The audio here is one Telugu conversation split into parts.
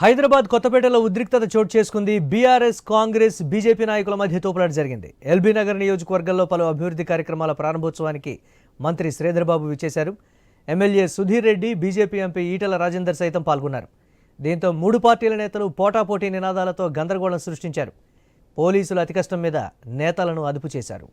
హైదరాబాద్ కొత్తపేటలో ఉద్రిక్తత చోటు చేసుకుంది బీఆర్ఎస్ కాంగ్రెస్ బీజేపీ నాయకుల మధ్య తోపులాట జరిగింది. ఎల్బీ నగర్ నియోజకవర్గంలో పలు అభివృద్ధి కార్యక్రమాల ప్రారంభోత్సవానికి మంత్రి శ్రీధర్బాబు విచ్చేశారు. MLA Sudheer Reddy BJP MP Etela Rajender సైతం పాల్గొన్నారు. దీంతో మూడు పార్టీల నేతలు పోటాపోటీ నినాదాలతో గందరగోళం సృష్టించారు. పోలీసులు అతికష్టం మీద నేతలను అదుపు చేశారు.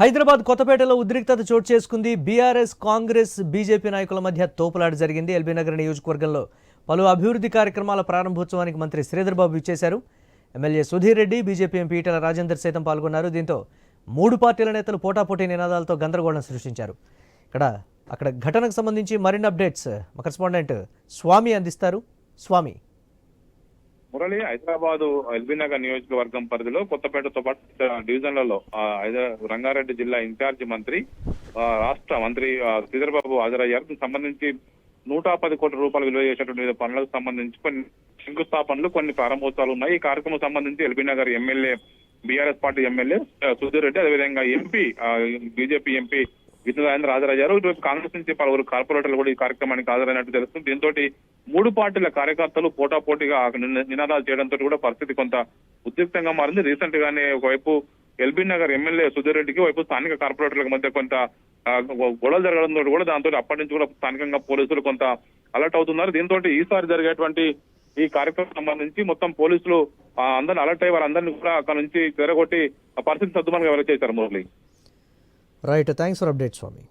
హైదరాబాద్ కొత్తపేటలో ఉద్రిక్తత చోటు చేసుకుంది. బీఆర్ఎస్ కాంగ్రెస్ బీజేపీ నాయకుల మధ్య తోపులాట జరిగింది. ఎల్బీ నగర్ నియోజకవర్గంలో పలు అభివృద్ధి కార్యక్రమాల ప్రారంభోత్సవానికి మంత్రి శ్రీధర్బాబు ఇచ్చేశారు MLA Sudheer Reddy BJP MP Etela Rajender సైతం పాల్గొన్నారు. దీంతో మూడు పార్టీల నేతలు పోటాపోటీ నినాదాలతో గందరగోళం సృష్టించారు. ఇక్కడ అక్కడ ఘటనకు సంబంధించి మరిన్ని అప్డేట్స్ మా కరెస్పాండెంట్ స్వామి అందిస్తారు. స్వామి. మురళి హైదరాబాద్ ఎల్బీ నగర్ నియోజకవర్గం పరిధిలో కొత్తపేటతో పాటు డివిజన్లలో రంగారెడ్డి జిల్లా ఇన్ఛార్జ్ మంత్రి ఆ, రాష్ట్ర మంత్రి ఆ, శ్రీధర్బాబు హాజరయ్యారు. సంబంధించి నూట పది కోట్ల రూపాయలు విలువ చేసేటువంటి పనులకు సంబంధించి కొన్ని శంకుస్థాపనలు కొన్ని ప్రారంభోత్సవాలు ఉన్నాయి. ఈ కార్యక్రమం సంబంధించి LB Nagar MLA BRS party MLA Sudheer Reddy అదేవిధంగా ఎంపీ బీజేపీ ఎంపీ ఆయన హాజరయ్యారు. ఇటువైపు కాంగ్రెస్ నుంచి పలువురు కార్పొరేటర్లు కూడా ఈ కార్యక్రమానికి హాజరైనట్టు తెలుస్తుంది. దీంతో మూడు పార్టీల కార్యకర్తలు పోటాపోటీగా నినాదాలు చేయడంతో కూడా పరిస్థితి కొంత ఉద్రిక్తంగా మారింది. రీసెంట్ గానే ఒకవైపు ఎల్బీ నగర్ ఎమ్మెల్యే సుధీర్ రెడ్డికి వైపు స్థానిక కార్పొరేటర్ల మధ్య కొంత గొడవలు జరగడంతో కూడా దాంతో అప్పటి నుంచి కూడా స్థానికంగా పోలీసులు కొంత అలర్ట్ అవుతున్నారు. దీంతో ఈసారి జరిగేటువంటి ఈ కార్యక్రమం సంబంధించి మొత్తం పోలీసులు అందరిని అలర్ట్ అయ్యి వారందరినీ కూడా అక్కడ నుంచి చెరగొట్టి పరిస్థితి సర్దుమని ఎవరు చేశారు Murali. Right, thanks for update Swami.